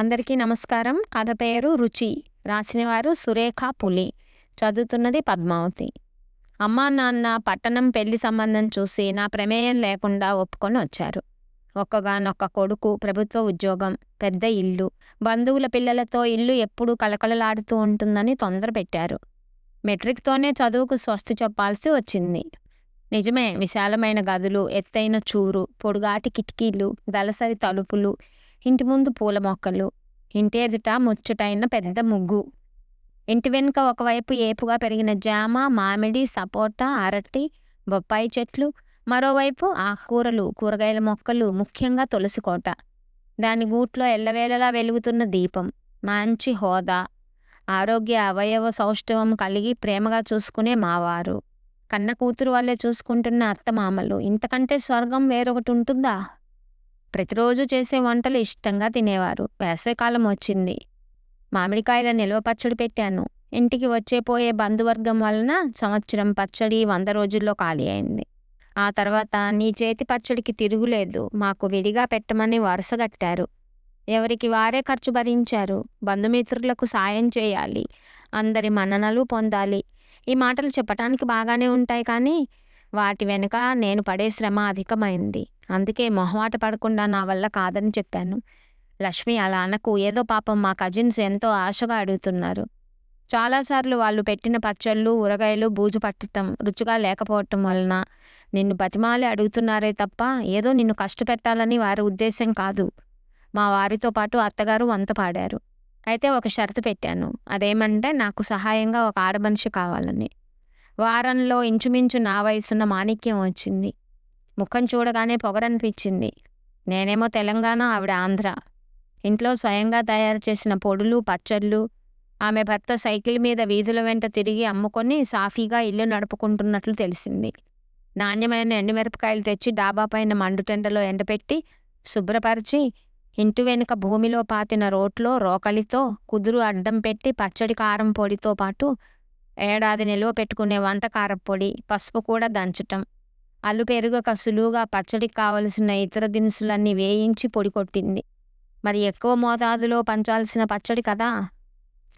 అందరికీ నమస్కారం. కథ పేరు రుచి. రాసినవారు సురేఖ పులి. చదువుతున్నది పద్మావతి. అమ్మా నాన్న పట్టణం పెళ్ళి సంబంధం చూసి నా ప్రమేయం లేకుండా ఒప్పుకొని వచ్చారు. ఒక్కగానొక్క కొడుకు ప్రభుత్వ ఉద్యోగం పెద్ద ఇల్లు. బంధువుల పిల్లలతో ఇల్లు ఎప్పుడూ కలకలలాడుతూ ఉంటుందని తొందర పెట్టారు మెట్రిక్తోనే చదువుకు స్వస్తి చెప్పాల్సి వచ్చింది. నిజమే విశాలమైన గదులు ఎత్తైన చూరు పొడుగాటి కిటికీలు దళసరి తలుపులు ఇంటి ముందు పూల మొక్కలు ఇంటి ఎదుట ముచ్చటైన పెద్ద ముగ్గు. ఇంటి వెనుక ఒకవైపు ఏపుగా పెరిగిన జామ మామిడి సపోటా అరటి బొప్పాయి చెట్లు మరోవైపు ఆకుకూరలు కూరగాయల మొక్కలు ముఖ్యంగా తులసి కోట. దాని గూట్లో ఎల్లవేళలా వెలుగుతున్న దీపం మంచి హోదా ఆరోగ్య అవయవ సౌష్ఠవం కలిగి ప్రేమగా చూసుకునే మావారు. కన్న కూతురు వాళ్ళే చూసుకుంటున్న అత్తమామలు ఇంతకంటే స్వర్గం వేరొకటి ఉంటుందా? ప్రతిరోజు చేసే వంటలు ఇష్టంగా తినేవారు. వేసవికాలం వచ్చింది. మామిడికాయల నిల్వ పచ్చడి పెట్టాను. ఇంటికి వచ్చే పోయే బంధువర్గం వలన సంవత్సరం పచ్చడి వంద రోజుల్లో ఖాళీ అయింది. ఆ తర్వాత నీ చేతి పచ్చడికి తిరుగులేదు మాకు విడిగా పెట్టమని వరుసగట్టారు ఎవరికి వారే ఖర్చు భరించారు. బంధుమిత్రులకు సాయం చేయాలి. అందరి మన్ననలు పొందాలి. ఈ మాటలు చెప్పటానికి బాగానే ఉంటాయి కానీ వాటి వెనుక నేను పడే శ్రమ అధికమైంది. అందుకే మొహమాట పడకుండా నా వల్ల కాదని చెప్పాను. లక్ష్మి అలా అనకు. ఏదో పాపం మా కజిన్స్ ఎంతో ఆశగా అడుగుతున్నారు. చాలాసార్లు వాళ్ళు పెట్టిన పచ్చళ్ళు ఊరగాయలు బూజు పట్టడం రుచిగా లేకపోవటం వలన నిన్ను బతిమాలి అడుగుతున్నారే తప్ప ఏదో నిన్ను కష్టపెట్టాలని వారి ఉద్దేశం కాదు. మా వారితో పాటు అత్తగారు వంత పాడారు. అయితే ఒక షరతు పెట్టాను. అదేమంటే నాకు సహాయంగా ఒక ఆడమనిషి కావాలని. వారంలో ఇంచుమించు నా వయసున్న మాణిక్యం వచ్చింది. ముఖం చూడగానే పొగరనిపించింది. నేనేమో తెలంగాణ ఆవిడ ఆంధ్ర. ఇంట్లో స్వయంగా తయారు చేసిన పొడులు పచ్చళ్ళు ఆమె భర్త సైకిల్ మీద వీధుల వెంట తిరిగి అమ్ముకొని సాఫీగా ఇల్లు నడుపుకుంటున్నట్లు తెలిసింది. నాణ్యమైన ఎండుమిరపకాయలు తెచ్చి డాబా పైన మండుటెండలో ఎండపెట్టి శుభ్రపరిచి ఇంటి వెనుక భూమిలో పాతిన రోట్లో రోకలితో కుదురు అడ్డం పెట్టి పచ్చడి కారం పొడితో పాటు ఏడాది నిల్వ పెట్టుకునే వంట కారపొడి పసుపు కూడా దంచటం. అల్లు పెరుగక సులువుగా పచ్చడికి కావలసిన ఇతర దినుసులన్నీ వేయించి పొడి కొట్టింది. మరి ఎక్కువ మోతాదులో పంచాల్సిన పచ్చడి కదా?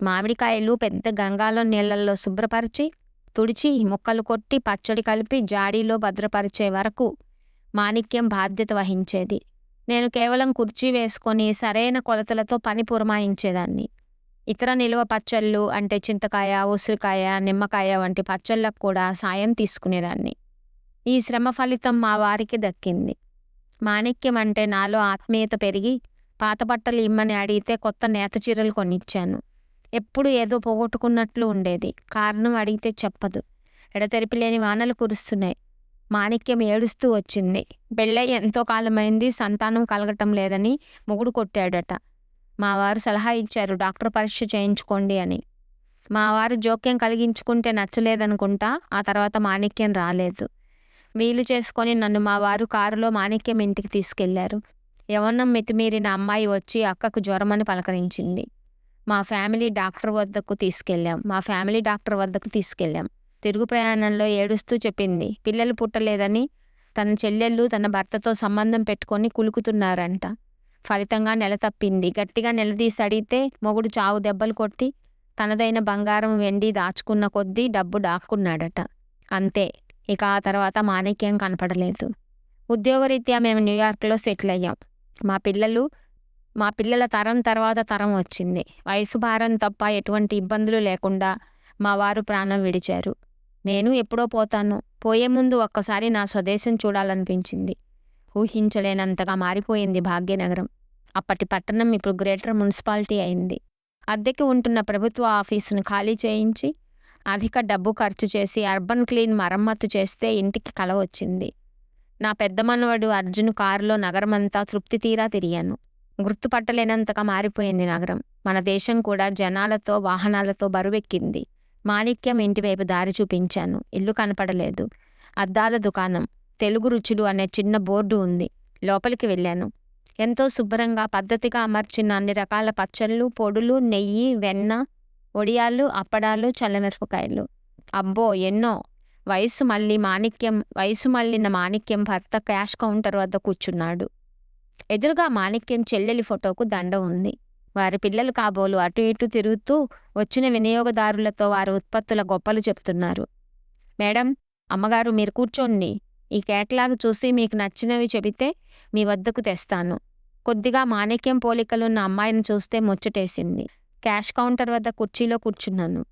మామిడికాయలు పెద్ద గంగాలో నీళ్ళల్లో శుభ్రపరిచి తుడిచి ముక్కలు కొట్టి పచ్చడి కలిపి జాడీలో భద్రపరిచే వరకు మాణిక్యం బాధ్యత వహించేది. నేను కేవలం కుర్చీ వేసుకొని సరైన కొలతలతో పని పురమాయించేదాన్ని. ఇతర నిల్వ పచ్చళ్ళు అంటే చింతకాయ ఉసిరికాయ నిమ్మకాయ వంటి పచ్చళ్ళకు కూడా సాయం తీసుకునేదాన్ని. ఈ శ్రమ ఫలితం మా వారికి దక్కింది. మాణిక్యం అంటే నాలో ఆత్మీయత పెరిగి పాత బట్టలు ఇమ్మని అడిగితే కొత్త నేత చీరలు కొనిచ్చాను. ఎప్పుడు ఏదో పోగొట్టుకున్నట్లు ఉండేది. కారణం అడిగితే చెప్పదు. ఎడతెరిపి లేని వానలు కురుస్తున్నాయి. మాణిక్యం ఏడుస్తూ వచ్చింది. పెళ్ళై ఎంతో కాలమైంది సంతానం కలగటం లేదని మొగుడు కొట్టాడట. మా వారు సలహా ఇచ్చారు డాక్టర్ పరీక్ష చేయించుకోండి అని. మా వారు జోక్యం కలిగించుకుంటే నచ్చలేదనుకుంటా ఆ తర్వాత మాణిక్యం రాలేదు. వీలు చేసుకొని నన్ను మా వారు కారులో మాణిక్యం ఇంటికి తీసుకెళ్ళారు. యవనం మితిమీరిన అమ్మాయి వచ్చి అక్కకు జ్వరమని పలకరించింది. మా ఫ్యామిలీ డాక్టర్ వద్దకు తీసుకెళ్ళాం. మా ఫ్యామిలీ డాక్టర్ వద్దకు తీసుకెళ్ళాం. తిరుగు ప్రయాణంలో ఏడుస్తూ చెప్పింది పిల్లలు పుట్టలేదని తన చెల్లెళ్ళు తన భర్తతో సంబంధం పెట్టుకొని కులుకుతున్నారంట. ఫలితంగా నెల తప్పింది. గట్టిగా నిలదీసి అడిగితే మొగుడు చావు దెబ్బలు కొట్టి తనదైన బంగారం వెండి దాచుకున్న కొద్దీ డబ్బు దాక్కున్నాడట అంతే. ఇక ఆ తర్వాత మాణిక్యం కనపడలేదు. ఉద్యోగరీత్యా మేము న్యూయార్క్లో సెటిల్ అయ్యాం మా పిల్లలు మా పిల్లల తరం తర్వాత తరం వచ్చింది. వయసు భారం తప్ప ఎటువంటి ఇబ్బందులు లేకుండా మా వారు ప్రాణం విడిచారు. నేను ఎప్పుడో పోతాను. పోయే ముందు ఒక్కసారి నా స్వదేశం చూడాలనిపించింది. ఊహించలేనంతగా మారిపోయింది భాగ్యనగరం. అప్పటి పట్టణం ఇప్పుడు గ్రేటర్ మున్సిపాలిటీ అయింది. అద్దెకి ఉంటున్న ప్రభుత్వ ఆఫీసును ఖాళీ చేయించి అధిక డబ్బు ఖర్చు చేసి అర్బన్ క్లీన్ మరమ్మతు చేస్తే ఇంటికి కల వచ్చింది. నా పెద్ద మనవడు అర్జున్ కారులో నగరమంతా తృప్తి తీరా తిరిగాను. గుర్తుపట్టలేనంతగా మారిపోయింది నగరం. మన దేశం కూడా జనాలతో వాహనాలతో బరువెక్కింది. మాణిక్యం ఇంటివైపు దారి చూపించాను. ఇల్లు కనపడలేదు. అద్దాల దుకాణం. తెలుగు రుచులు అనే చిన్న బోర్డు ఉంది. లోపలికి వెళ్ళాను. ఎంతో శుభ్రంగా పద్ధతిగా అమర్చిన అన్ని రకాల పచ్చళ్ళు పొడులు నెయ్యి వెన్న ఒడియాలు అప్పడాలు చల్లమిరపకాయలు. అబ్బో ఎన్నో. వయసు మళ్ళీ మాణిక్యం వయసు మళ్ళిన మాణిక్యం భర్త క్యాష్ కౌంటర్ వద్ద కూర్చున్నాడు. ఎదురుగా మాణిక్యం చెల్లెలి ఫోటోకు దండ ఉంది. వారి పిల్లలు కాబోలు అటు ఇటు తిరుగుతూ వచ్చిన వినియోగదారులతో వారి ఉత్పత్తుల గొప్పలు చెప్తున్నారు. మేడం అమ్మగారు మీరు కూర్చోండి. ఈ కేటలాగ్ చూసి మీకు నచ్చినవి చెబితే మీ వద్దకు తెస్తాను. కొద్దిగా మాణిక్యం పోలికలున్న అమ్మాయిని చూస్తే ముచ్చటేసింది. క్యాష్ కౌంటర్ వద్ద కుర్చీలో కూర్చున్నాను.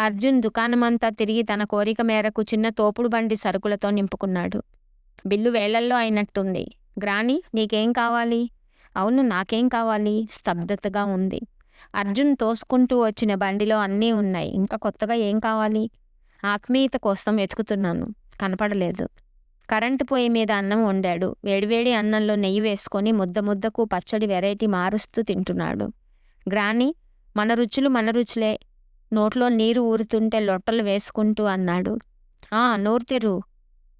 అర్జున్ దుకాణమంతా తిరిగి తన కోరిక మేరకు చిన్న తోపుడు బండి సరుకులతో నింపుకున్నాడు. బిల్లు వేలల్లో అయినట్టుంది. గ్రాని నీకేం కావాలి? అవును నాకేం కావాలి? స్తబ్దతగా ఉంది. అర్జున్ తోసుకుంటూ వచ్చిన బండిలో అన్నీ ఉన్నాయి. ఇంకా కొత్తగా ఏం కావాలి? ఆత్మీయత కోసం వెతుకుతున్నాను. కనపడలేదు. కరెంటు పొయ్యి మీద అన్నం వండాడు. వేడివేడి అన్నంలో నెయ్యి వేసుకొని ముద్ద ముద్దకు పచ్చడి వెరైటీ మారుస్తూ తింటున్నాడు. గ్రాని మన రుచులు మన రుచులే. నోట్లో నీరు ఊరుతుంటే లొట్టలు వేసుకుంటూ అన్నాడు. ఆ నోరు తెరు.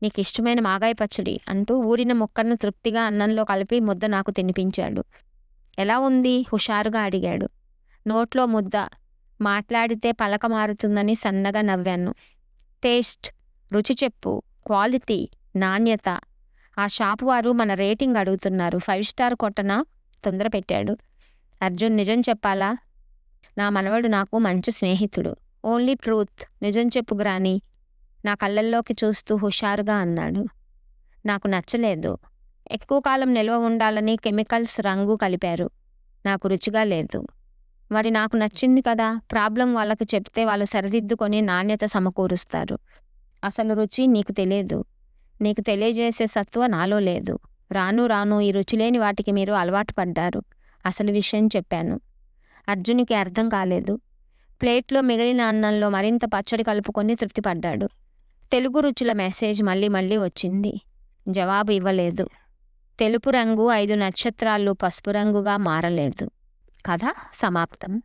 నీకు ఇష్టమైన మాగాయ పచ్చడి అంటూ ఊరిన ముక్కను తృప్తిగా అన్నంలో కలిపి ముద్ద నాకు తినిపించాడు. ఎలా ఉంది? హుషారుగా అడిగాడు. నోట్లో ముద్ద. మాట్లాడితే పలక మారుతుందని సన్నగా నవ్వాను. టేస్ట్. రుచి చెప్పు. క్వాలిటీ. నాణ్యత. ఆ షాప్ వారు మన రేటింగ్ అడుగుతున్నారు. ఫైవ్ స్టార్ కొట్టనా తొందర పెట్టాడు. అర్జున్ నిజం చెప్పాలా? నా మనవడు నాకు మంచి స్నేహితుడు. Only truth. నిజం చెప్పు గ్రాని. నా కళ్ళల్లోకి చూస్తూ హుషారుగా అన్నాడు. నాకు నచ్చలేదు. ఎక్కువ కాలం నిల్వ ఉండాలని కెమికల్స్ రంగు కలిపారు. నాకు రుచిగా లేదు. మరి నాకు నచ్చింది కదా? ప్రాబ్లం వాళ్ళకి చెప్తే వాళ్ళు సరిదిద్దుకొని నాణ్యత సమకూరుస్తారు. అసలు రుచి నీకు తెలియదు. నీకు తెలియజేసే సత్వ నాలో లేదు. రాను రాను ఈ రుచి లేని వాటికి మీరు అలవాటు పడ్డారు. అసలు విషయం చెప్పాను. అర్జునికి అర్థం కాలేదు. ప్లేట్లో మిగిలిన అన్నంలో మరింత పచ్చడి కలుపుకొని తృప్తిపడ్డాడు తెలుగు రుచుల మెసేజ్ మళ్ళీ మళ్ళీ వచ్చింది. జవాబు ఇవ్వలేదు. తెలుపు రంగు ఐదు నక్షత్రాలు పసుపు రంగుగా మారలేదు. కథ సమాప్తం.